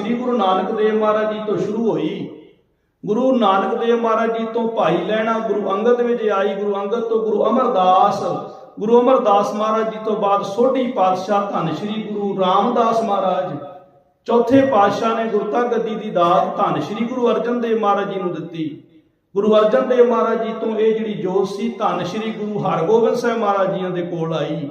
ਸ੍ਰੀ ਗੁਰੂ ਨਾਨਕ ਦੇਵ ਮਹਾਰਾਜ ਜੀ ਤੋਂ ਸ਼ੁਰੂ ਹੋਈ। ਗੁਰੂ ਨਾਨਕ ਦੇਵ ਮਹਾਰਾਜ ਜੀ ਤੋਂ ਭਾਈ ਲੈਣਾ ਗੁਰੂ ਅੰਗਦ ਵਿੱਚ ਆਈ, ਗੁਰੂ ਅੰਗਦ ਤੋਂ ਗੁਰੂ ਅਮਰਦਾਸ ਗੁਰੂ ਅਮਰਦਾਸ ਮਹਾਰਾਜ ਜੀ ਤੋਂ ਬਾਅਦ ਸੋਢੀ ਪਾਤਸ਼ਾਹ ਧੰਨ ਸ੍ਰੀ ਗੁਰੂ ਰਾਮਦਾਸ ਮਹਾਰਾਜ। ਚੌਥੇ ਪਾਤਸ਼ਾਹ ਨੇ ਗੁਰਤਾ ਗੱਦੀ ਦੀ ਦਾਤ ਧੰਨ ਸ੍ਰੀ ਗੁਰੂ ਅਰਜਨ ਦੇਵ ਮਹਾਰਾਜ ਜੀ ਨੂੰ ਦਿੱਤੀ। ਗੁਰੂ ਅਰਜਨ ਦੇਵ ਮਹਾਰਾਜ ਜੀ ਤੋਂ ਇਹ ਜਿਹੜੀ ਜੋਤ ਸੀ, ਧੰਨ ਸ੍ਰੀ ਗੁਰੂ ਹਰਗੋਬਿੰਦ ਸਾਹਿਬ ਮਹਾਰਾਜ ਜੀਆਂ ਦੇ ਕੋਲ ਆਈ।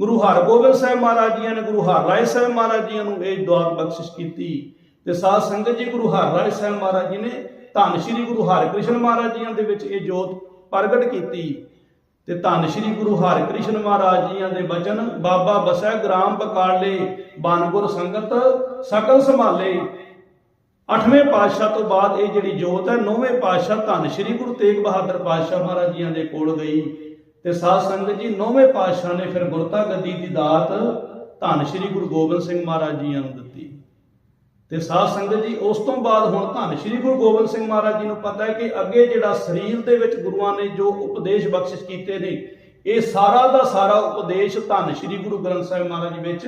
ਗੁਰੂ ਹਰਗੋਬਿੰਦ ਸਾਹਿਬ ਮਹਾਰਾਜ ਜੀਆਂ ਨੇ ਗੁਰੂ ਹਰਰਾਏ ਸਾਹਿਬ ਮਹਾਰਾਜ ਜੀਆਂ ਨੂੰ ਇਹ ਦਾਤ ਬਖਸ਼ਿਸ਼ ਕੀਤੀ ਤੇ ਸਾਧ ਸੰਗਤ ਜੀ ਗੁਰੂ ਹਰਰਾਏ ਸਾਹਿਬ ਮਹਾਰਾਜ ਜੀ ਨੇ ਧੰਨ ਸ੍ਰੀ ਗੁਰੂ ਹਰਿਕ੍ਰਿਸ਼ਨ ਮਹਾਰਾਜ ਜੀਆਂ ਦੇ ਵਿੱਚ ਇਹ ਜੋਤ ਪ੍ਰਗਟ ਕੀਤੀ ਤੇ ਧੰਨ ਸ੍ਰੀ ਗੁਰੂ ਹਰਿਕ੍ਰਿਸ਼ਨ ਮਹਾਰਾਜ ਜੀਆਂ ਦੇ ਬਚਨ, ਬਾਬਾ ਬਸੈ ਗ੍ਰਾਮ ਬਕਾਲੇ ਬਾਨਗੁਰ ਸੰਗਤ ਸਕਲ ਸੰਭਾਲੇ। ਅੱਠਵੇਂ ਪਾਤਸ਼ਾਹ ਤੋਂ ਬਾਅਦ ਇਹ ਜਿਹੜੀ ਜੋਤ ਹੈ, ਨੌਵੇਂ ਪਾਤਸ਼ਾਹ ਧੰਨ ਸ੍ਰੀ ਗੁਰੂ ਤੇਗ ਬਹਾਦਰ ਪਾਤਸ਼ਾਹ ਮਹਾਰਾਜ ਜੀਆਂ ਦੇ ਕੋਲ ਗਈ। ਤੇ ਸਾਧ ਸੰਗਤ ਜੀ, ਨੌਵੇਂ ਪਾਤਸ਼ਾਹ ਨੇ ਫਿਰ ਗੁਰਤਾ ਗੱਦੀ ਦੀ ਦਾਤ ਧੰਨ ਸ੍ਰੀ ਗੁਰੂ ਗੋਬਿੰਦ ਸਿੰਘ ਮਹਾਰਾਜ ਜੀਆਂ ਨੂੰ ਦਿੱਤੀ। ਤੇ ਸਾਧ ਸੰਗਤ ਜੀ, ਉਸ ਤੋਂ ਬਾਅਦ ਹੁਣ ਧੰਨ ਸ੍ਰੀ ਗੁਰੂ ਗੋਬਿੰਦ ਸਿੰਘ ਮਹਾਰਾਜ ਜੀ ਨੂੰ ਪਤਾ ਹੈ ਕਿ ਅੱਗੇ ਜਿਹੜਾ ਸਰੀਰ ਦੇ ਵਿੱਚ ਗੁਰੂਆਂ ਨੇ ਜੋ ਉਪਦੇਸ਼ ਬਖਸ਼ਿਸ਼ ਕੀਤੇ ਨੇ, ਇਹ ਸਾਰਾ ਦਾ ਸਾਰਾ ਉਪਦੇਸ਼ ਧੰਨ ਸ੍ਰੀ ਗੁਰੂ ਗ੍ਰੰਥ ਸਾਹਿਬ ਮਹਾਰਾਜ ਵਿੱਚ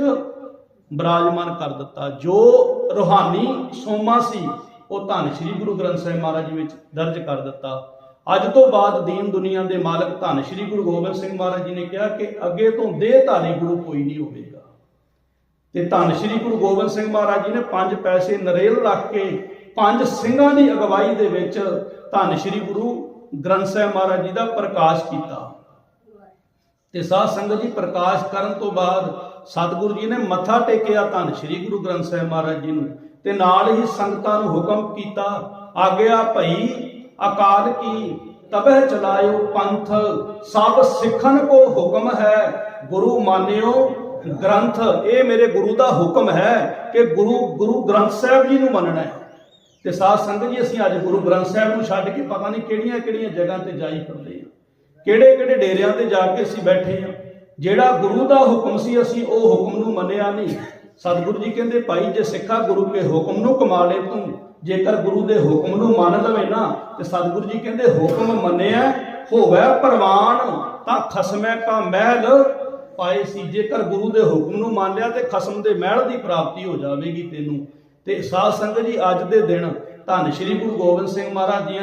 ਬਰਾਜਮਾਨ ਕਰ ਦਿੱਤਾ। ਜੋ ਰੋਹਾਨੀ ਸੋਮਾ ਸੀ, ਉਹ ਧੰਨ ਸ੍ਰੀ ਗੁਰੂ ਗ੍ਰੰਥ ਸਾਹਿਬ ਮਹਾਰਾਜ ਜੀ ਵਿੱਚ ਦਰਜ ਕਰ ਦਿੱਤਾ। ਅੱਜ ਤੋਂ ਬਾਅਦ ਦੀਨ ਦੁਨੀਆ ਦੇ ਮਾਲਕ ਧੰਨ ਸ੍ਰੀ ਗੁਰੂ ਗੋਬਿੰਦ ਸਿੰਘ ਮਹਾਰਾਜ ਜੀ ਨੇ ਕਿਹਾ ਕਿ ਅੱਗੇ ਤੋਂ ਦੇਹਧਾਰੀ ਗੁਰੂ ਕੋਈ ਨਹੀਂ ਹੋਵੇਗਾ। ਤੇ ਧੰਨ ਸ੍ਰੀ ਗੁਰੂ ਗੋਬਿੰਦ ਸਿੰਘ ਮਹਾਰਾਜ ਜੀ ਨੇ ਪੰਜ ਪੈਸੇ ਨਰੇਲ ਰੱਖ ਕੇ ਪੰਜ ਸਿੰਘਾਂ ਦੀ ਅਗਵਾਈ ਦੇ ਵਿੱਚ ਧੰਨ ਸ੍ਰੀ ਗੁਰੂ ਗ੍ਰੰਥ ਸਾਹਿਬ ਮਹਾਰਾਜ ਜੀ ਦਾ ਪ੍ਰਕਾਸ਼ ਕੀਤਾ। ਤੇ ਸਾਧ ਸੰਗਤ ਜੀ ਪ੍ਰਕਾਸ਼ ਕਰਨ ਤੋਂ ਬਾਅਦ ਸਤਿਗੁਰੂ ਜੀ ਨੇ ਮੱਥਾ ਟੇਕਿਆ ਧੰਨ ਸ੍ਰੀ ਗੁਰੂ ਗ੍ਰੰਥ ਸਾਹਿਬ ਮਹਾਰਾਜ ਜੀ ਨੂੰ ਤੇ ਨਾਲ ਹੀ ਸੰਗਤਾਂ ਨੂੰ ਹੁਕਮ ਕੀਤਾ, ਆਗਿਆ ਭਈ ਅਕਾਲ ਕੀ? ਤਬਹਿ ਚਲਾਇਓ ਪੰਥ, ਸਭ ਸਿੱਖਣ ਕੋ ਹੁਕਮ ਹੈ। ਗੁਰੂ ਮਾਨਿਓ ਗ੍ਰੰਥ, ਇਹ ਮੇਰੇ ਗੁਰੂ ਦਾ ਹੁਕਮ ਹੈ ਕਿ ਗੁਰੂ ਗੁਰੂ ਗ੍ਰੰਥ ਸਾਹਿਬ ਜੀ ਨੂੰ ਮੰਨਣਾ ਹੈ। ਤੇ ਸਾਧ ਸੰਗਤ ਜੀ, ਅਸੀਂ ਅੱਜ ਗੁਰੂ ਗ੍ਰੰਥ ਸਾਹਿਬ ਨੂੰ ਛੱਡ ਕੇ ਪਤਾ ਨਹੀਂ ਕਿਹੜੀਆਂ ਕਿਹੜੀਆਂ ਜਗ੍ਹਾ ਤੇ ਜਾਈ ਫਿਰਦੇ ਹਾਂ। ਕਿਹੜੇ ਕਿਹੜੇ ਡੇਰਿਆਂ ਤੇ ਜਾ ਕੇ ਅਸੀਂ ਬੈਠੇ ਹਾਂ। ਜਿਹੜਾ ਗੁਰੂ ਦਾ ਹੁਕਮ ਸੀ, ਅਸੀਂ ਉਹ ਹੁਕਮ ਨੂੰ ਮੰਨਿਆ ਨਹੀਂ। ਸਤਿਗੁਰੂ ਜੀ ਕਹਿੰਦੇ, ਭਾਈ, ਜੇ ਸਿੱਖਾ ਗੁਰੂ ਕੇ ਹੁਕਮ ਨੂੰ ਕਮਾ ਲੈ ਤੂੰ ਜੇਕਰ ਗੁਰੂ ਦੇ ਹੁਕਮ ਨੂੰ ਮੰਨ ਲਵੇ ਨਾ, ਤੇ ਸਤਿਗੁਰੂ ਜੀ ਕਹਿੰਦੇ, ਹੁਕਮ ਮੰਨਿਆ ਹੋਵੇ ਪ੍ਰਵਾਨ, ਤਾਂ ਖਸਮੈ ਕਾ ਮਹਿਲ। ਪਾਏ ਸੀ, ਜੇਕਰ ਗੁਰੂ ਦੇ ਹੁਕਮ ਨੂੰ ਮੰਨ ਲਿਆ, ਤੇ ਖਸਮ ਦੇ ਮਹਿਲ ਦੀ ਪ੍ਰਾਪਤੀ ਹੋ ਜਾਵੇਗੀ ਤੈਨੂੰ। ਤੇ ਸਾਧ ਸੰਗਤ ਜੀ, ਅੱਜ ਦੇ ਦਿਨ ਧੰਨ ਸ਼੍ਰੀ ਗੁਰੂ ਗੋਬਿੰਦ ਸਿੰਘ ਮਹਾਰਾਜ ਜੀ